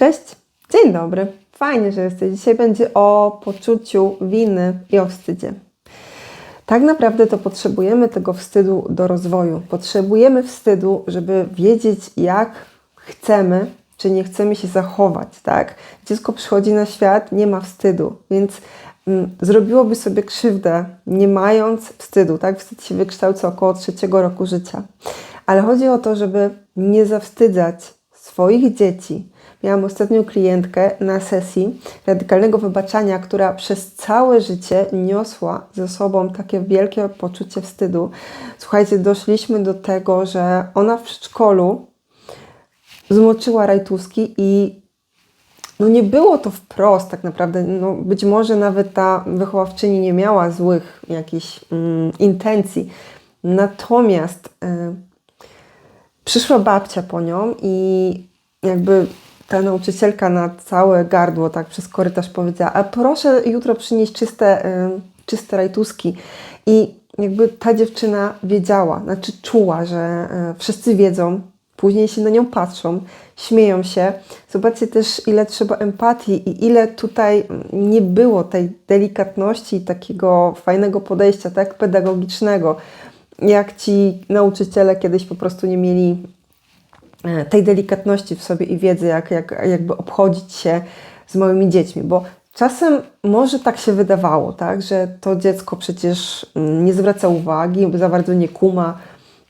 Cześć, dzień dobry. Fajnie, że jesteś. Dzisiaj będzie o poczuciu winy i o wstydzie. Tak naprawdę to potrzebujemy tego wstydu do rozwoju. Potrzebujemy wstydu, żeby wiedzieć, jak chcemy, czy nie chcemy się zachować, tak? Dziecko przychodzi na świat, nie ma wstydu, więc mm, zrobiłoby sobie krzywdę, nie mając wstydu, tak? Wstyd się wykształca około trzeciego roku życia. Ale chodzi o to, żeby nie zawstydzać swoich dzieci. Miałam ostatnią klientkę na sesji radykalnego wybaczania, która przez całe życie niosła ze sobą takie wielkie poczucie wstydu. Słuchajcie, doszliśmy do tego, że ona w przedszkolu zmoczyła rajtuski i no nie było to wprost tak naprawdę. No być może nawet ta wychowawczyni nie miała złych jakichś mm, intencji. Natomiast y, przyszła babcia po nią i jakby ta nauczycielka na całe gardło, tak przez korytarz powiedziała, a proszę jutro przynieść czyste, y, czyste rajtuski. I jakby ta dziewczyna wiedziała, znaczy czuła, że y, wszyscy wiedzą, później się na nią patrzą, śmieją się. Zobaczcie też, ile trzeba empatii i ile tutaj nie było tej delikatności takiego fajnego podejścia, tak pedagogicznego, jak ci nauczyciele kiedyś po prostu nie mieli tej delikatności w sobie i wiedzy, jak, jak jakby obchodzić się z małymi dziećmi, bo czasem może tak się wydawało, tak, że to dziecko przecież mm, nie zwraca uwagi, za bardzo nie kuma,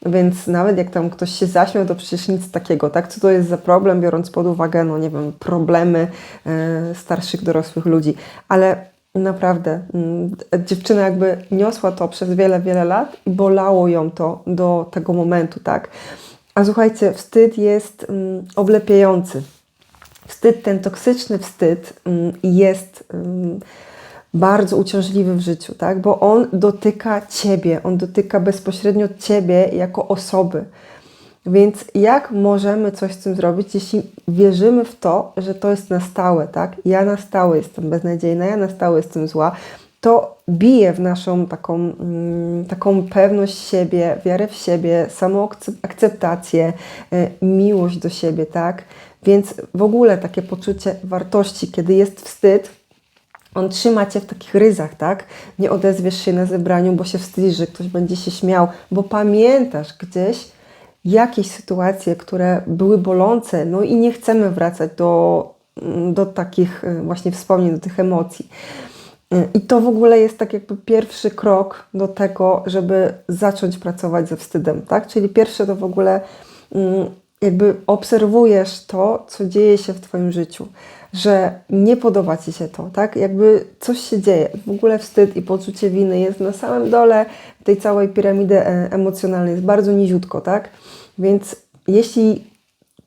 więc nawet jak tam ktoś się zaśmiał, to przecież nic takiego, tak? Co to jest za problem, biorąc pod uwagę, no nie wiem, problemy e, starszych, dorosłych ludzi. Ale naprawdę mm, dziewczyna jakby niosła to przez wiele, wiele lat i bolało ją to do tego momentu, tak? A słuchajcie, wstyd jest mm, oblepiający. Wstyd, ten toksyczny wstyd mm, jest mm, bardzo uciążliwy w życiu, tak? bo on dotyka ciebie, on dotyka bezpośrednio ciebie jako osoby. Więc jak możemy coś z tym zrobić, jeśli wierzymy w to, że to jest na stałe, tak? Ja na stałe jestem beznadziejna, ja na stałe jestem zła, to bije w naszą taką, mm, taką pewność siebie, wiarę w siebie, samoakceptację, y, miłość do siebie, tak? Więc w ogóle takie poczucie wartości, kiedy jest wstyd, on trzyma cię w takich ryzach, tak? Nie odezwiesz się na zebraniu, bo się wstydzisz, że ktoś będzie się śmiał, bo pamiętasz gdzieś jakieś sytuacje, które były bolące, no i nie chcemy wracać do, do takich y, właśnie wspomnień, do tych emocji. Y, I to w ogóle jest tak jakby pierwszy krok do tego, żeby zacząć pracować ze wstydem, tak? Czyli pierwsze to w ogóle mm, jakby obserwujesz to, co dzieje się w Twoim życiu że nie podoba Ci się to, tak? Jakby coś się dzieje. W ogóle wstyd i poczucie winy jest na samym dole tej całej piramidy e, emocjonalnej, jest bardzo niziutko, tak? Więc jeśli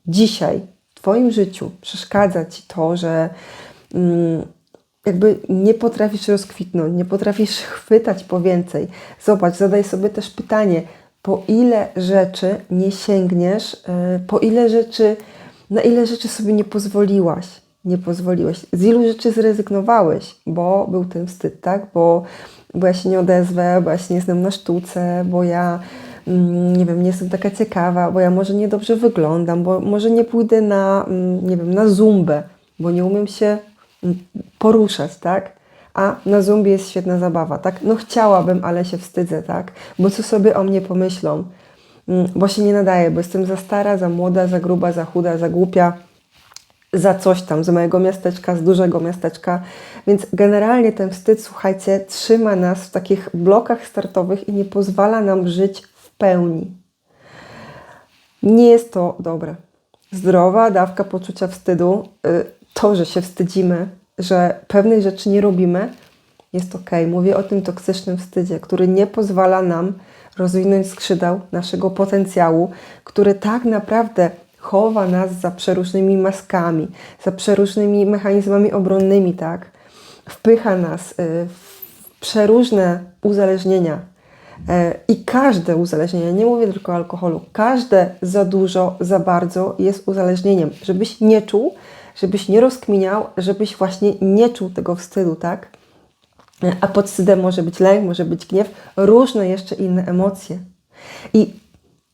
dzisiaj w Twoim życiu przeszkadza Ci to, że mm, jakby nie potrafisz rozkwitnąć, nie potrafisz chwytać po więcej, zobacz, zadaj sobie też pytanie, po ile rzeczy nie sięgniesz, yy, po ile rzeczy, na ile rzeczy sobie nie pozwoliłaś, nie pozwoliłeś? Z ilu rzeczy zrezygnowałeś, bo był ten wstyd, tak? Bo, bo ja się nie odezwę, bo ja się nie znam na sztuce, bo ja mm, nie wiem, nie jestem taka ciekawa, bo ja może niedobrze wyglądam, bo może nie pójdę na, mm, nie wiem, na zumbę, bo nie umiem się poruszać, tak? A na zumbie jest świetna zabawa, tak? No chciałabym, ale się wstydzę, tak? Bo co sobie o mnie pomyślą? Bo się nie nadaje, bo jestem za stara, za młoda, za gruba, za chuda, za głupia za coś tam, z mojego miasteczka, z dużego miasteczka. Więc generalnie ten wstyd, słuchajcie, trzyma nas w takich blokach startowych i nie pozwala nam żyć w pełni. Nie jest to dobre. Zdrowa dawka poczucia wstydu, y, to, że się wstydzimy, że pewnej rzeczy nie robimy, jest ok. Mówię o tym toksycznym wstydzie, który nie pozwala nam rozwinąć skrzydeł naszego potencjału, który tak naprawdę chowa nas za przeróżnymi maskami, za przeróżnymi mechanizmami obronnymi, tak? Wpycha nas y, w przeróżne uzależnienia. E, I każde uzależnienie, nie mówię tylko o alkoholu, każde za dużo, za bardzo jest uzależnieniem. Żebyś nie czuł, żebyś nie rozkminiał, żebyś właśnie nie czuł tego wstydu, tak? A pod wstydem może być lęk, może być gniew, różne jeszcze inne emocje. I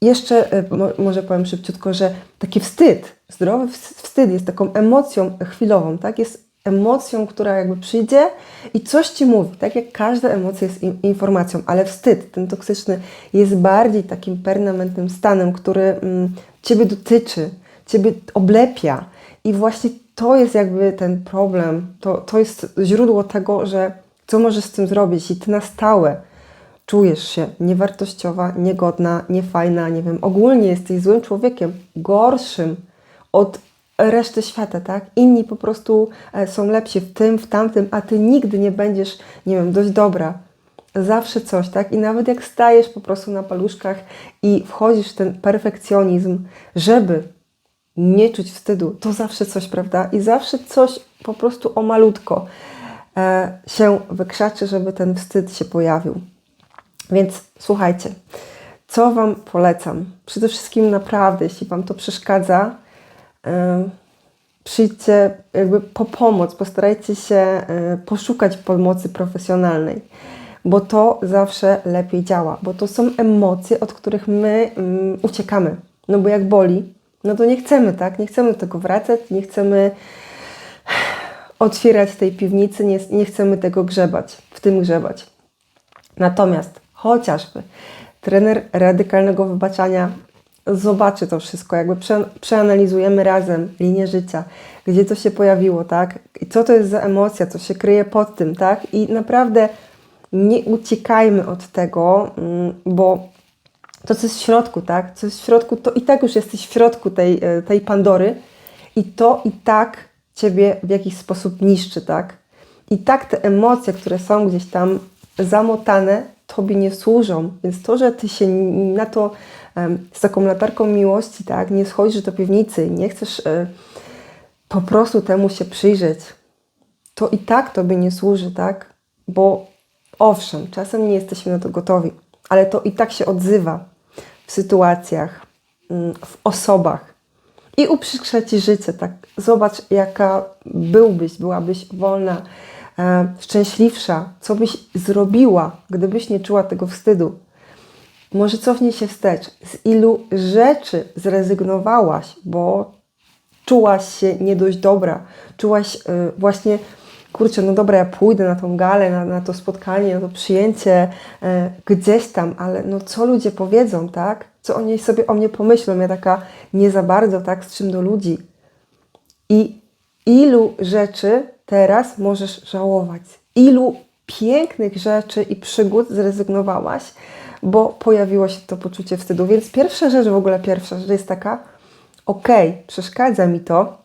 jeszcze e, mo- może powiem szybciutko, że taki wstyd, zdrowy ws- wstyd jest taką emocją chwilową, tak? Jest emocją, która jakby przyjdzie i coś ci mówi, tak jak każda emocja jest in- informacją, ale wstyd, ten toksyczny, jest bardziej takim permanentnym stanem, który mm, ciebie dotyczy, ciebie oblepia i właśnie to jest jakby ten problem, to, to jest źródło tego, że co możesz z tym zrobić i ty na stałe czujesz się niewartościowa, niegodna, niefajna, nie wiem, ogólnie jesteś złym człowiekiem, gorszym od reszty świata, tak? Inni po prostu e, są lepsi w tym, w tamtym, a ty nigdy nie będziesz, nie wiem, dość dobra. Zawsze coś, tak? I nawet jak stajesz po prostu na paluszkach i wchodzisz w ten perfekcjonizm, żeby nie czuć wstydu, to zawsze coś, prawda? I zawsze coś po prostu o malutko e, się wykrzaczy, żeby ten wstyd się pojawił. Więc słuchajcie, co Wam polecam? Przede wszystkim naprawdę, jeśli Wam to przeszkadza, em, przyjdźcie jakby po pomoc, postarajcie się e, poszukać pomocy profesjonalnej, bo to zawsze lepiej działa, bo to są emocje, od których my mm, uciekamy. No bo jak boli, no to nie chcemy, tak? Nie chcemy do tego wracać, nie chcemy otwierać tej piwnicy, nie, nie chcemy tego grzebać, w tym grzebać. Natomiast chociażby trener radykalnego wybaczania zobaczy to wszystko, jakby prze, przeanalizujemy razem linię życia, gdzie to się pojawiło, tak? I co to jest za emocja, co się kryje pod tym, tak? I naprawdę nie uciekajmy od tego, mm, bo to, co jest w środku, tak? Co jest w środku, to i tak już jesteś w środku tej, e, tej Pandory i to i tak Ciebie w jakiś sposób niszczy, tak? I tak te emocje, które są gdzieś tam zamotane, Tobie nie służą. Więc to, że Ty się na to z taką latarką miłości, tak? Nie schodzisz do piwnicy, nie chcesz e, po prostu temu się przyjrzeć, to i tak Tobie nie służy, tak? Bo owszem, czasem nie jesteśmy na to gotowi, ale to i tak się odzywa w sytuacjach, mm, w osobach i uprzykrza Ci życie, tak? Zobacz, jaka byłbyś, byłabyś wolna, e, szczęśliwsza, co byś zrobiła, gdybyś nie czuła tego wstydu. Może cofnij się wstecz, z ilu rzeczy zrezygnowałaś, bo czułaś się nie dość dobra, czułaś y, właśnie, kurczę, no dobra, ja pójdę na tą galę, na, na to spotkanie, na to przyjęcie y, gdzieś tam, ale no co ludzie powiedzą, tak? Co oni sobie o mnie pomyślą? Ja taka nie za bardzo, tak? Z czym do ludzi. I ilu rzeczy teraz możesz żałować? Ilu pięknych rzeczy i przygód zrezygnowałaś, bo pojawiło się to poczucie wstydu. Więc pierwsza rzecz, w ogóle pierwsza rzecz jest taka, okej, przeszkadza mi to,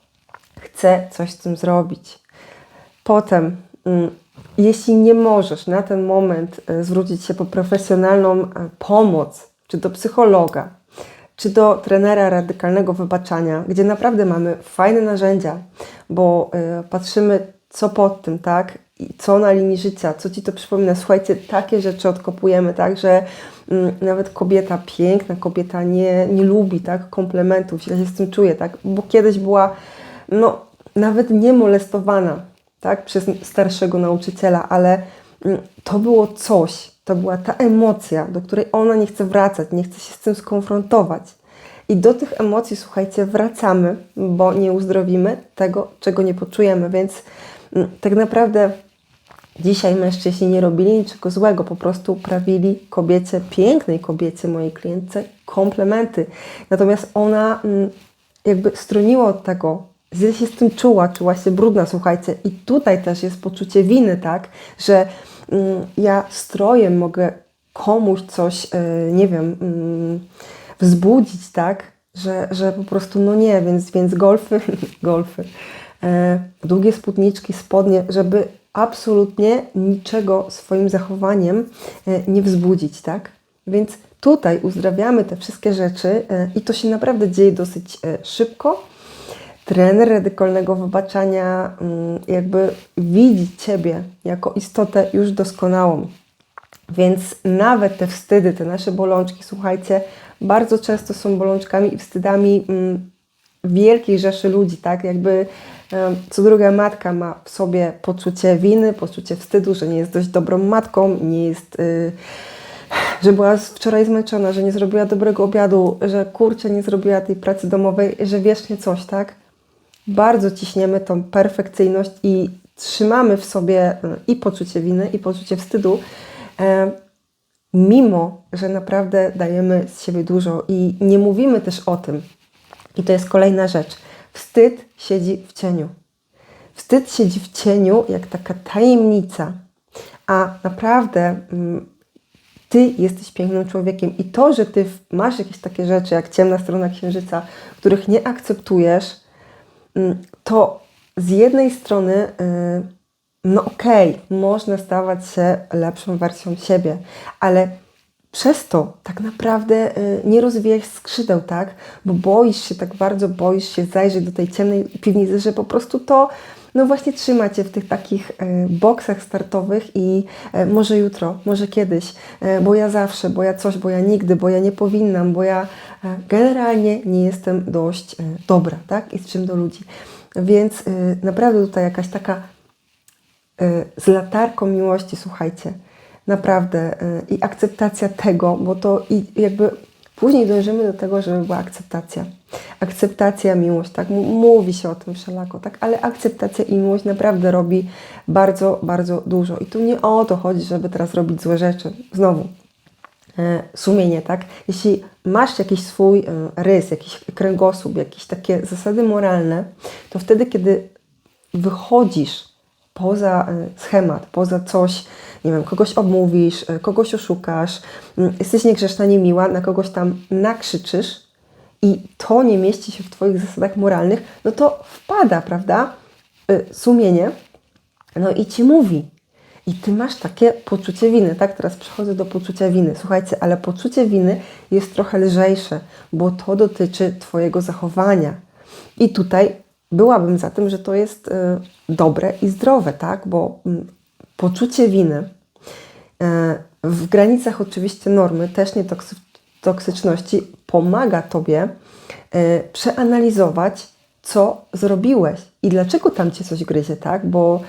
chcę coś z tym zrobić. Potem, mm, jeśli nie możesz na ten moment e, zwrócić się po profesjonalną e, pomoc, czy do psychologa, czy do trenera radykalnego wybaczania, gdzie naprawdę mamy fajne narzędzia, bo e, patrzymy, co pod tym, tak? I co na linii życia, co ci to przypomina. Słuchajcie, takie rzeczy odkopujemy, tak, że mm, nawet kobieta, piękna kobieta nie, nie lubi, tak, komplementów, źle się z tym czuje, tak, bo kiedyś była, no, nawet nie molestowana, tak, przez starszego nauczyciela, ale mm, to było coś, to była ta emocja, do której ona nie chce wracać, nie chce się z tym skonfrontować. I do tych emocji, słuchajcie, wracamy, bo nie uzdrowimy tego, czego nie poczujemy, więc mm, tak naprawdę dzisiaj mężczyźni nie robili niczego złego, po prostu prawili kobiecie, pięknej kobiecie, mojej klientce, komplementy. Natomiast ona mm, jakby stroniła od tego, źle się z tym czuła, czuła się brudna, słuchajcie. I tutaj też jest poczucie winy, tak, że mm, ja strojem mogę komuś coś, e, nie wiem, mm, wzbudzić, tak, że, że po prostu no nie, więc, więc golfy, golfy, e, długie spódniczki, spodnie, żeby absolutnie niczego swoim zachowaniem e, nie wzbudzić, tak? Więc tutaj uzdrawiamy te wszystkie rzeczy i to się naprawdę dzieje dosyć szybko. Trener radykalnego wybaczania mm, jakby widzi Ciebie jako istotę już doskonałą. Więc nawet te wstydy, te nasze bolączki, słuchajcie, bardzo często są bolączkami i wstydami mm, wielkiej rzeszy ludzi, tak? Jakby co druga matka ma w sobie poczucie winy, poczucie wstydu, że nie jest dość dobrą matką, nie jest, y, że była wczoraj zmęczona, że nie zrobiła dobrego obiadu, że kurczę nie zrobiła tej pracy domowej, że wiecznie coś, tak? Bardzo ciśniemy tą perfekcyjność i trzymamy w sobie y, i poczucie winy, i poczucie wstydu, e, mimo że naprawdę dajemy z siebie dużo i nie mówimy też o tym. I to jest kolejna rzecz. Wstyd siedzi w cieniu. Wstyd siedzi w cieniu jak taka tajemnica, a naprawdę mm, ty jesteś pięknym człowiekiem i to, że ty masz jakieś takie rzeczy jak ciemna strona księżyca, których nie akceptujesz, to z jednej strony, y, no okej, można stawać się lepszą wersją siebie, ale przez to tak naprawdę y, nie rozwijać skrzydeł, tak? Bo boisz się, tak bardzo boisz się zajrzeć do tej ciemnej piwnicy, że po prostu to, no właśnie trzyma Cię w tych takich y, boksach startowych i y, może jutro, może kiedyś, y, bo ja zawsze, bo ja coś, bo ja nigdy, bo ja nie powinnam, bo ja generalnie nie jestem dość dobra, tak? I z czym do ludzi. Więc naprawdę tutaj jakaś taka z latarką miłości, słuchajcie, naprawdę i akceptacja tego, bo to i jakby później dążymy do tego, żeby była akceptacja. Akceptacja, miłość, tak? Mówi się o tym wszelako, tak? Ale akceptacja i miłość naprawdę robi bardzo, bardzo dużo. I tu nie o to chodzi, żeby teraz robić złe rzeczy. Znowu, e, sumienie, tak? Jeśli masz jakiś swój e, rys, jakiś kręgosłup, jakieś takie zasady moralne, to wtedy, kiedy wychodzisz poza e, schemat, poza coś, nie wiem, kogoś obmówisz, e, kogoś oszukasz, m, jesteś niegrzeczna, niemiła, na kogoś tam nakrzyczysz i to nie mieści się w Twoich zasadach moralnych, no to wpada, prawda, sumienie, no i Ci mówi. I Ty masz takie poczucie winy, tak? Teraz przechodzę do poczucia winy. Słuchajcie, ale poczucie winy jest trochę lżejsze, bo to dotyczy Twojego zachowania. I tutaj byłabym za tym, że to jest y, dobre i zdrowe, tak? Bo mm, poczucie winy y, w granicach oczywiście normy, też nie toksy, toksyczności, pomaga Tobie y, przeanalizować, co zrobiłeś i dlaczego tam Cię coś gryzie, tak? Bo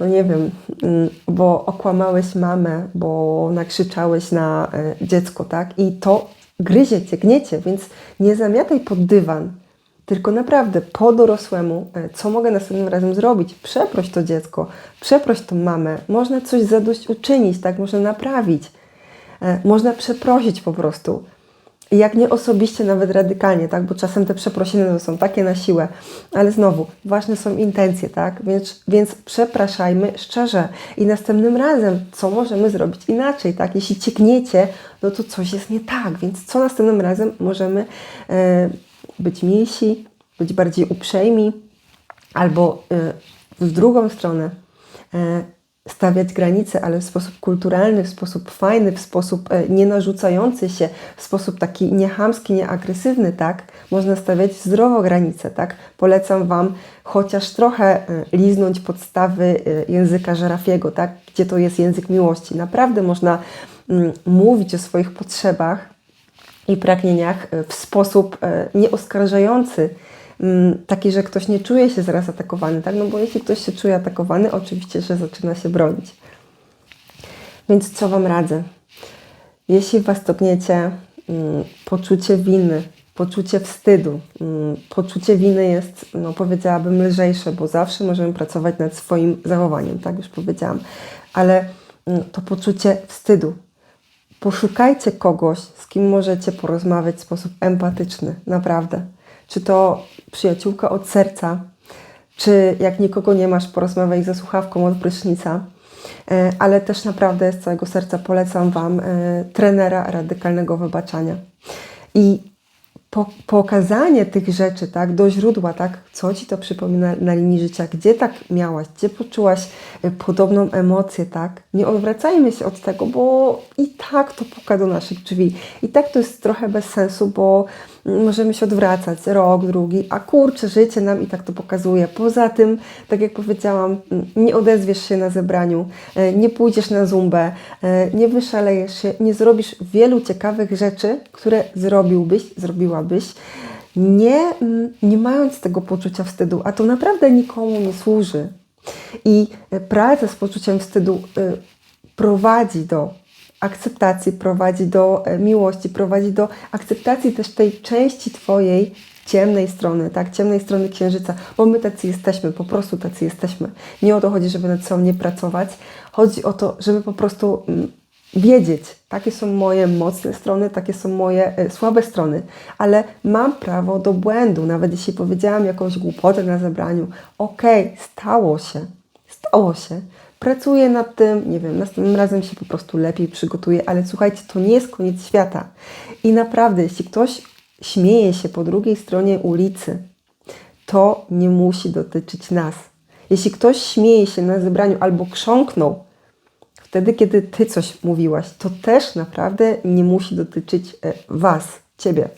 no nie wiem, mm, bo okłamałeś mamę, bo nakrzyczałeś na dziecko, tak? I to gryzie Cię, gniecie, więc nie zamiataj pod dywan, tylko naprawdę po dorosłemu, e, co mogę następnym razem zrobić? Przeproś to dziecko, przeproś tą mamę. Można coś zadośćuczynić, tak? Można naprawić. E, Można przeprosić po prostu. Jak nie osobiście, nawet radykalnie, tak? Bo czasem te przeprosiny są takie na siłę. Ale znowu, ważne są intencje, tak? Więc, więc przepraszajmy szczerze. I następnym razem, co możemy zrobić inaczej, tak? Jeśli ciekniecie, no to coś jest nie tak. Więc co następnym razem możemy e, być milsi, być bardziej uprzejmi, albo y, w drugą stronę e, stawiać granice, ale w sposób kulturalny, w sposób fajny, w sposób e, nie narzucający się, w sposób taki niechamski, nieagresywny, tak? Można stawiać zdrowo granice, tak? Polecam Wam chociaż trochę liznąć podstawy języka żerafiego, tak? Gdzie to jest język miłości. Naprawdę można mm, mówić o swoich potrzebach, i pragnieniach e, w sposób e, nieoskarżający, mm, taki, że ktoś nie czuje się zaraz atakowany, tak? No bo jeśli ktoś się czuje atakowany, oczywiście, że zaczyna się bronić. Więc co Wam radzę? Jeśli Was topniecie mm, poczucie winy, poczucie wstydu, mm, poczucie winy jest, no powiedziałabym, lżejsze, bo zawsze możemy pracować nad swoim zachowaniem, tak już powiedziałam, ale to poczucie wstydu, poszukajcie kogoś, z kim możecie porozmawiać w sposób empatyczny, naprawdę. Czy to przyjaciółka od serca, czy jak nikogo nie masz, porozmawiaj ze słuchawką od prysznica. E, Ale też naprawdę z całego serca polecam Wam e, trenera radykalnego wybaczania. I po, pokazanie tych rzeczy, tak, do źródła, tak, co Ci to przypomina na linii życia, gdzie tak miałaś, gdzie poczułaś e, podobną emocję, tak, nie odwracajmy się od tego, bo i tak to puka do naszych drzwi. I tak to jest trochę bez sensu, bo możemy się odwracać rok, drugi, a kurczę, życie nam i tak to pokazuje. Poza tym, tak jak powiedziałam, nie odezwiesz się na zebraniu, e, nie pójdziesz na zumbę, e, nie wyszalejesz się, nie zrobisz wielu ciekawych rzeczy, które zrobiłbyś, nie, mm, nie mając tego poczucia wstydu, a to naprawdę nikomu nie służy. I e, praca z poczuciem wstydu y, prowadzi do akceptacji, prowadzi do e, miłości, prowadzi do akceptacji też tej części Twojej ciemnej strony, tak, ciemnej strony księżyca, bo my tacy jesteśmy, po prostu tacy jesteśmy. Nie o to chodzi, żeby nad sobą nie pracować, chodzi o to, żeby po prostu mm, wiedzieć, takie są moje mocne strony, takie są moje y, słabe strony, ale mam prawo do błędu, nawet jeśli powiedziałam jakąś głupotę na zebraniu, okej, stało się, stało się, pracuję nad tym, nie wiem, następnym razem się po prostu lepiej przygotuję, ale słuchajcie, to nie jest koniec świata. I naprawdę, jeśli ktoś śmieje się po drugiej stronie ulicy, to nie musi dotyczyć nas. Jeśli ktoś śmieje się na zebraniu albo krząknął, wtedy, kiedy ty coś mówiłaś, to też naprawdę nie musi dotyczyć e, was, ciebie.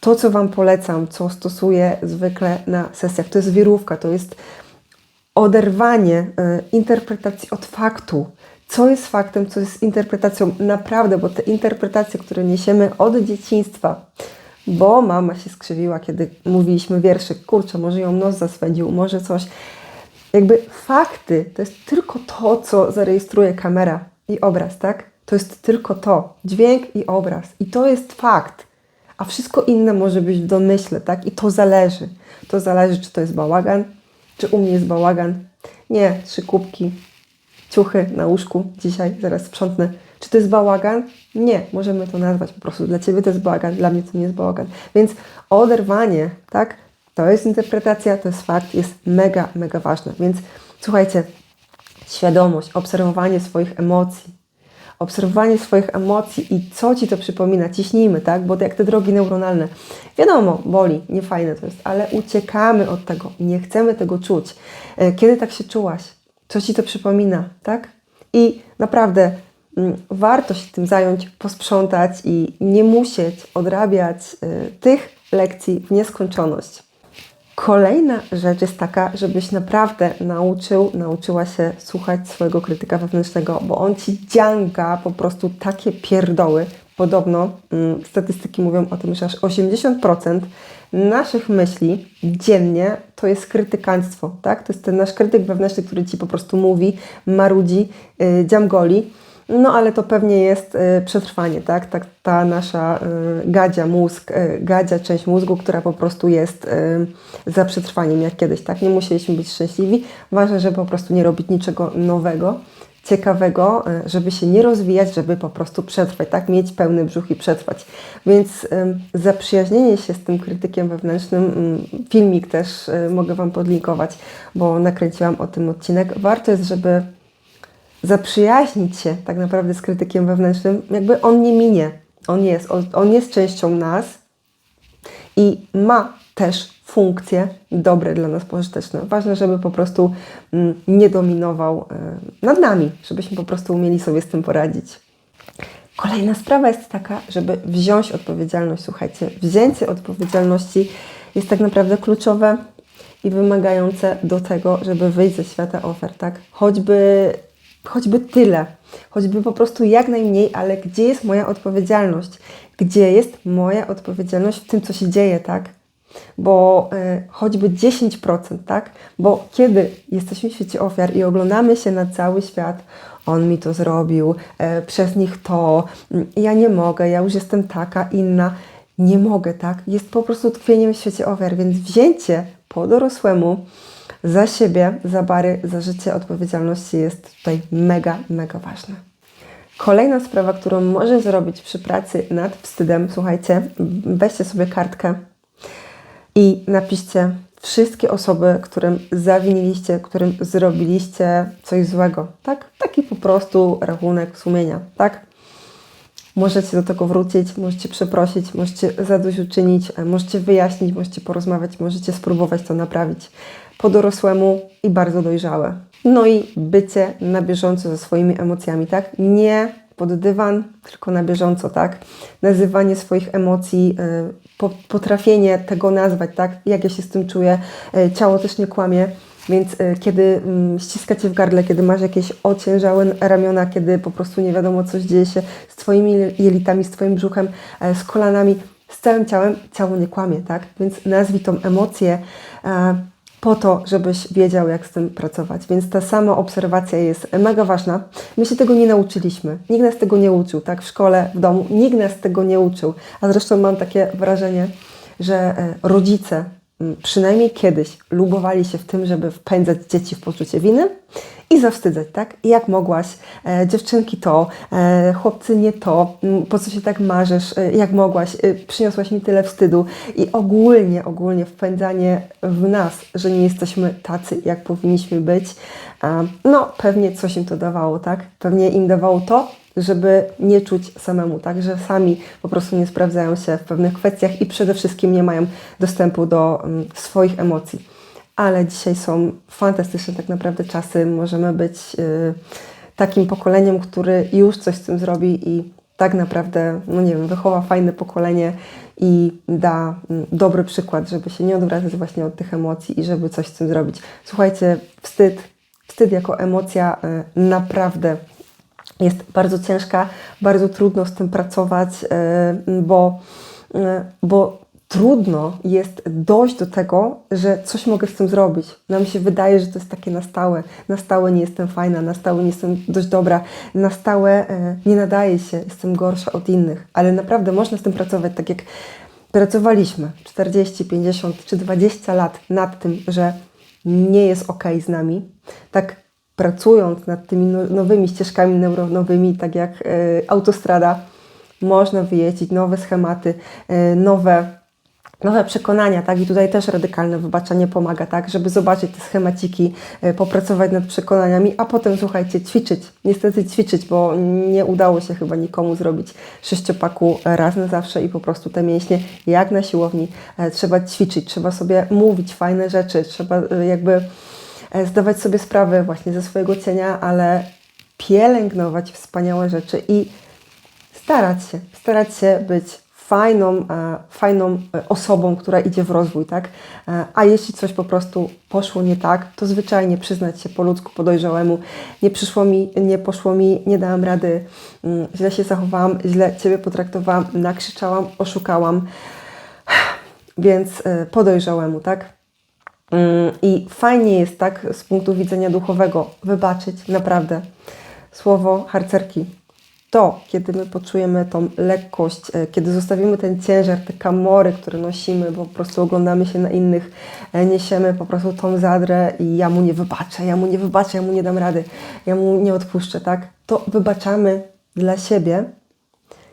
To, co Wam polecam, co stosuję zwykle na sesjach, to jest wirówka, to jest oderwanie e, interpretacji od faktu. Co jest faktem, co jest interpretacją, naprawdę, bo te interpretacje, które niesiemy od dzieciństwa, bo mama się skrzywiła, kiedy mówiliśmy wierszyk, kurczę, może ją nos zaswędził, może coś. Jakby fakty to jest tylko to, co zarejestruje kamera i obraz, tak? To jest tylko to, dźwięk i obraz. I to jest fakt. A wszystko inne może być w domyśle, tak? I to zależy. To zależy, czy to jest bałagan, czy u mnie jest bałagan. Nie, trzy kubki, ciuchy na łóżku dzisiaj, zaraz sprzątnę. Czy to jest bałagan? Nie, możemy to nazwać po prostu. Dla Ciebie to jest bałagan, dla mnie to nie jest bałagan. Więc oderwanie, tak? To jest interpretacja, to jest fakt, jest mega, mega ważne. Więc słuchajcie, świadomość, obserwowanie swoich emocji, obserwowanie swoich emocji i co Ci to przypomina, ciśnijmy, tak? Bo jak te drogi neuronalne. Wiadomo, boli, niefajne to jest, ale uciekamy od tego, nie chcemy tego czuć. E, kiedy tak się czułaś? Co Ci to przypomina, tak? I naprawdę mm, warto się tym zająć, posprzątać i nie musieć odrabiać y, tych lekcji w nieskończoność. Kolejna rzecz jest taka, żebyś naprawdę nauczył, nauczyła się słuchać swojego krytyka wewnętrznego, bo on ci dzianga po prostu takie pierdoły. Podobno mm, statystyki mówią o tym, że aż 80% naszych myśli dziennie to jest krytykaństwo, tak? To jest ten nasz krytyk wewnętrzny, który ci po prostu mówi, marudzi, yy, dziamgoli. No ale to pewnie jest y, przetrwanie, tak? tak? Ta nasza y, gadzia mózg, y, gadzia część mózgu, która po prostu jest y, za przetrwaniem, jak kiedyś, tak? Nie musieliśmy być szczęśliwi. Ważne, żeby po prostu nie robić niczego nowego, ciekawego, y, żeby się nie rozwijać, żeby po prostu przetrwać, tak? Mieć pełny brzuch i przetrwać. Więc y, zaprzyjaźnienie się z tym krytykiem wewnętrznym, y, filmik też y, mogę Wam podlinkować, bo nakręciłam o tym odcinek. Warto jest, żeby zaprzyjaźnić się tak naprawdę z krytykiem wewnętrznym, jakby on nie minie. On jest, on, jest częścią nas i ma też funkcje dobre dla nas, pożyteczne. Ważne, żeby po prostu mm, nie dominował y, nad nami, żebyśmy po prostu umieli sobie z tym poradzić. Kolejna sprawa jest taka, żeby wziąć odpowiedzialność. Słuchajcie, wzięcie odpowiedzialności jest tak naprawdę kluczowe i wymagające do tego, żeby wyjść ze świata ofert, tak? Choćby choćby tyle, choćby po prostu jak najmniej, ale gdzie jest moja odpowiedzialność? Gdzie jest moja odpowiedzialność w tym, co się dzieje, tak? Bo y, choćby 10%, tak? Bo kiedy jesteśmy w świecie ofiar i oglądamy się na cały świat, on mi to zrobił, y, przez nich to, y, ja nie mogę, ja już jestem taka, inna, nie mogę, tak? Jest po prostu tkwieniem w świecie ofiar, więc wzięcie po dorosłemu za siebie, za bary, za życie odpowiedzialności jest tutaj mega, mega ważne. Kolejna sprawa, którą możesz zrobić przy pracy nad wstydem, słuchajcie, weźcie sobie kartkę i napiszcie wszystkie osoby, którym zawiniliście, którym zrobiliście coś złego, tak? Taki po prostu rachunek sumienia, tak? Możecie do tego wrócić, możecie przeprosić, możecie zadośćuczynić, możecie wyjaśnić, możecie porozmawiać, możecie spróbować to naprawić po dorosłemu i bardzo dojrzałe. No i bycie na bieżąco ze swoimi emocjami, tak? Nie pod dywan, tylko na bieżąco, tak? Nazywanie swoich emocji, y, potrafienie tego nazwać, tak? Jak ja się z tym czuję, y, ciało też nie kłamie. Więc y, kiedy mm, ściska Cię w gardle, kiedy masz jakieś ociężałe ramiona, kiedy po prostu nie wiadomo, coś dzieje się z Twoimi jelitami, z Twoim brzuchem, e, z kolanami, z całym ciałem, ciało nie kłamie, tak? Więc nazwij tą emocję, e, po to, żebyś wiedział, jak z tym pracować. Więc ta sama obserwacja jest mega ważna. My się tego nie nauczyliśmy. Nikt nas tego nie uczył, tak? W szkole, w domu. Nikt nas tego nie uczył. A zresztą mam takie wrażenie, że e, rodzice przynajmniej kiedyś lubowali się w tym, żeby wpędzać dzieci w poczucie winy i zawstydzać, tak? Jak mogłaś, e, dziewczynki to, e, chłopcy nie to, m, po co się tak marzysz, e, jak mogłaś, e, przyniosłaś mi tyle wstydu. I ogólnie, ogólnie wpędzanie w nas, że nie jesteśmy tacy, jak powinniśmy być, e, no pewnie coś im to dawało, tak? Pewnie im dawało to, żeby nie czuć samemu, tak? Że sami po prostu nie sprawdzają się w pewnych kwestiach i przede wszystkim nie mają dostępu do mm, swoich emocji ale dzisiaj są fantastyczne tak naprawdę czasy. Możemy być y, takim pokoleniem, który już coś z tym zrobi i tak naprawdę, no nie wiem, wychowa fajne pokolenie i da mm, dobry przykład, żeby się nie odwracać właśnie od tych emocji i żeby coś z tym zrobić. Słuchajcie, wstyd, wstyd jako emocja y, naprawdę jest bardzo ciężka, bardzo trudno z tym pracować, y, bo, y, bo trudno jest dojść do tego, że coś mogę z tym zrobić. Nam się wydaje, że to jest takie na stałe. Na stałe nie jestem fajna, na stałe nie jestem dość dobra, na stałe e, nie nadaje się, jestem gorsza od innych. Ale naprawdę można z tym pracować tak jak pracowaliśmy 40, 50 czy 20 lat nad tym, że nie jest ok z nami. Tak pracując nad tymi no- nowymi ścieżkami neuronowymi, tak jak e, autostrada, można wyjeździć nowe schematy, e, nowe nowe przekonania, tak? I tutaj też radykalne wybaczenie pomaga, tak? Żeby zobaczyć te schemaciki, e, popracować nad przekonaniami, a potem, słuchajcie, ćwiczyć. Niestety ćwiczyć, bo nie udało się chyba nikomu zrobić sześciopaku raz na zawsze i po prostu te mięśnie, jak na siłowni, trzeba ćwiczyć, trzeba sobie mówić fajne rzeczy, trzeba jakby zdawać sobie sprawę właśnie ze swojego cienia, ale pielęgnować wspaniałe rzeczy i starać się, starać się być fajną, e, fajną e, osobą, która idzie w rozwój, tak? E, A jeśli coś po prostu poszło nie tak, to zwyczajnie przyznać się po ludzku, po dojrzałemu, nie przyszło mi, nie poszło mi, nie dałam rady, mm, źle się zachowałam, źle Ciebie potraktowałam, nakrzyczałam, oszukałam, więc e, po dojrzałemu, tak? Mm, I fajnie jest tak z punktu widzenia duchowego wybaczyć, naprawdę. Słowo harcerki. To, kiedy my poczujemy tą lekkość, e, kiedy zostawimy ten ciężar, te kamory, które nosimy, bo po prostu oglądamy się na innych, e, niesiemy po prostu tą zadrę i ja mu nie wybaczę, ja mu nie wybaczę, ja mu nie dam rady, ja mu nie odpuszczę, tak? To wybaczamy dla siebie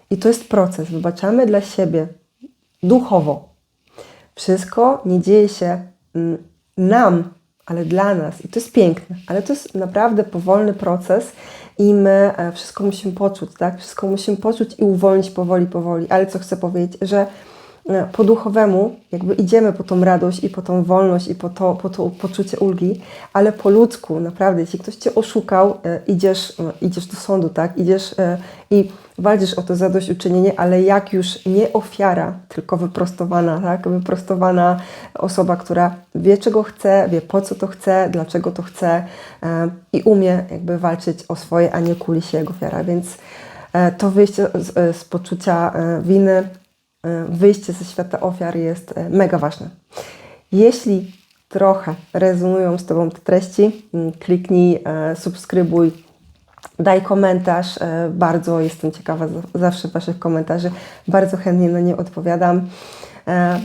i to jest proces. Wybaczamy dla siebie duchowo. Wszystko nie dzieje się nam, ale dla nas. I to jest piękne, ale to jest naprawdę powolny proces i my e, wszystko musimy poczuć, tak? Wszystko musimy poczuć i uwolnić powoli, powoli. Ale co chcę powiedzieć, że po duchowemu jakby idziemy po tą radość i po tą wolność i po to, po to poczucie ulgi, ale po ludzku naprawdę, jeśli ktoś Cię oszukał, e, idziesz, e, idziesz do sądu, tak? Idziesz e, i walczysz o to zadośćuczynienie, ale jak już nie ofiara, tylko wyprostowana, tak? Wyprostowana osoba, która wie czego chce, wie po co to chce, dlaczego to chce e, i umie jakby walczyć o swoje, a nie kuli się jak ofiara, więc e, to wyjście z, e, z poczucia e, winy, e, wyjście ze świata ofiar jest e, mega ważne. Jeśli trochę rezonują z Tobą te treści, mm, kliknij, e, subskrybuj, daj komentarz. Bardzo jestem ciekawa zawsze Waszych komentarzy. Bardzo chętnie na nie odpowiadam.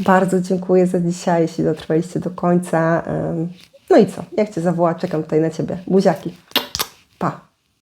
Bardzo dziękuję za dzisiaj, jeśli dotrwaliście do końca. No i co? Jak Cię zawoła, czekam tutaj na Ciebie. Buziaki.